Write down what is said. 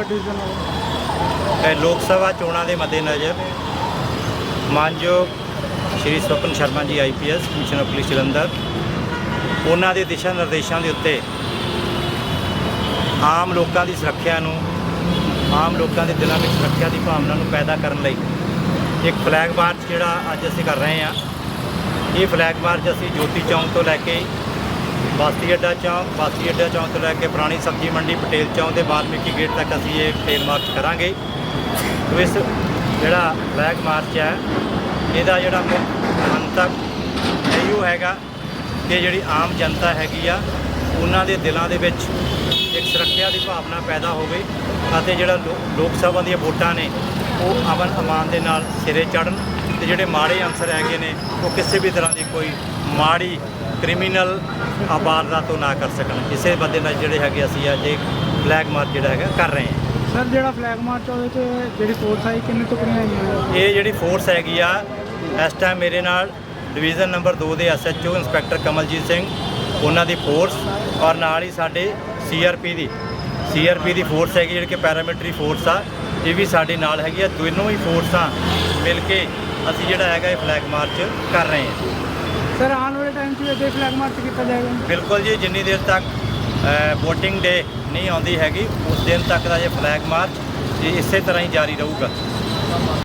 Number division ਵਾਲੇ ਲੋਕ ਸਭਾ ਚੋਣਾਂ ਦੇ ਮੱਦੇਨਜ਼ਰ ਮਾਨਯੋਗ ਸ਼੍ਰੀ Swapan Sharma ji IPS commissioner police Jalandhar. ਉਹਨਾਂ ਦੇ ਦਿਸ਼ਾ ਨਿਰਦੇਸ਼ਾਂ ਦੇ ਉੱਤੇ ਆਮ ਲੋਕਾਂ ਦੀ ਸੁਰੱਖਿਆ ਨੂੰ, ਆਮ ਲੋਕਾਂ ਦੇ ਦਿਲਾਂ ਵਿੱਚ ਸੁਰੱਖਿਆ ਦੀ ਭਾਵਨਾ ਨੂੰ ਪੈਦਾ ਕਰਨ ਲਈ ਇੱਕ ਫਲੈਗ ਮਾਰਚ ਜਿਹੜਾ ਅੱਜ ਅਸੀਂ ਕਰ ਰਹੇ ਹਾਂ। ਇਹ ਫਲੈਗ ਮਾਰਚ ਅਸੀਂ ਜੋਤੀ ਚੌਂਕ ਤੋਂ ਲੈ ਕੇ ਬਾਸਤੀ ਅੱਡਾ ਚੌਂਕ, ਬਾਸਤੀ ਅੱਡਾ ਚੌਂਕ ਤੋਂ ਲੈ ਕੇ ਪੁਰਾਣੀ ਸਬਜ਼ੀ ਮੰਡੀ ਪਟੇਲ ਚੌਂਕ ਦੇ ਵਾਲਮੀਕੀ ਗੇਟ ਤੱਕ ਅਸੀਂ ਇਹ ਫਲੈਗ ਮਾਰਚ ਕਰਾਂਗੇ। ਇਸ ਜਿਹੜਾ ਫਲੈਗ ਮਾਰਚ ਹੈ, ਇਹਦਾ ਜਿਹੜਾ ਮੁੱਖ ਮੰਤਵ ਇਹੋ ਹੈਗਾ ਕਿ ਜਿਹੜੀ ਆਮ ਜਨਤਾ ਹੈਗੀ ਆ, ਉਹਨਾਂ ਦੇ ਦਿਲਾਂ ਦੇ ਵਿੱਚ ਇੱਕ ਸੁਰੱਖਿਆ ਦੀ ਭਾਵਨਾ ਪੈਦਾ ਹੋਵੇ ਅਤੇ ਜਿਹੜਾ ਲੋ- ਲੋਕ ਸਭਾ ਦੀਆਂ ਵੋਟਾਂ ਨੇ, ਉਹ ਅਮਨ ਅਮਾਨ ਦੇ ਨਾਲ ਸਿਰੇ ਚੜਨ ਤੇ ਜਿਹੜੇ ਮਾੜੇ ਅਨਸਰ ਹੈਗੇ ਨੇ, ਉਹ ਕਿਸੇ ਵੀ ਤਰ੍ਹਾਂ ਦੀ ਕੋਈ ਮਾੜੀ ਕ੍ਰਿਮੀਨਲ ਵਾਰਦਾਤ ਤੋਂ ਨਾ ਕਰ ਸਕਣ। ਇਸੇ ਬੰਦੇ ਨਾਲ ਜਿਹੜੇ ਹੈਗੇ ਅਸੀਂ ਅੱਜ ਇਹ ਫਲੈਗ ਮਾਰਚ ਜਿਹੜਾ ਹੈਗਾ ਕਰ ਰਹੇ ਹਾਂ। ਸਰ ਜਿਹੜਾ ਫਲੈਗ ਮਾਰਚ ਉਹਦੇ 'ਚ ਜਿਹੜੀ ਫੋਰਸ ਆਈ ਕਿੰਨੇ ਟੁਕੜੀਆਂ ਆਈਆਂ? ਇਹ ਜਿਹੜੀ ਫੋਰਸ ਹੈਗੀ ਆ ਇਸ ਟਾਈਮ ਮੇਰੇ ਨਾਲ ਡਿਵੀਜ਼ਨ ਨੰਬਰ 2 ਦੇ ਐਸਐਚਓ ਇੰਸਪੈਕਟਰ ਕਮਲਜੀਤ ਸਿੰਘ ਉਹਨਾਂ ਦੀ ਫੋਰਸ ਔਰ ਨਾਲ ਹੀ ਸਾਡੇ ਸੀਆਰਪੀ ਦੀ ਸੀਆਰਪੀ ਦੀ ਫੋਰਸ ਹੈਗੀ ਜਿਹੜੀ ਕਿ ਪੈਰਾਮਿਲਟਰੀ ਫੋਰਸ ਆ ਇਹ ਵੀ ਸਾਡੇ ਨਾਲ ਹੈਗੀ ਆ ਦੋਨੋਂ ਹੀ ਫੋਰਸਾਂ ਮਿਲ ਕੇ ਅਸੀਂ ਜਿਹੜਾ ਹੈਗਾ ਇਹ ਫਲੈਗ ਮਾਰਚ ਕਰ ਰਹੇ ਹਾਂ। ਸਰ, ਆਉਣ ਵਾਲੇ ਟਾਈਮ 'ਚ ਵੀ ਫਲੈਗ ਮਾਰਚ ਕੀਤਾ ਜਾਏਗਾ। ਬਿਲਕੁਲ ਜੀ, ਜਿੰਨੀ ਦੇਰ ਤੱਕ ਵੋਟਿੰਗ ਡੇ ਨਹੀਂ ਆਉਂਦੀ ਹੈਗੀ, ਉਸ ਦਿਨ ਤੱਕ ਦਾ ਇਹ ਫਲੈਗ ਮਾਰਚ ਇਸੇ ਤਰ੍ਹਾਂ ਹੀ ਜਾਰੀ ਰਹੂਗਾ।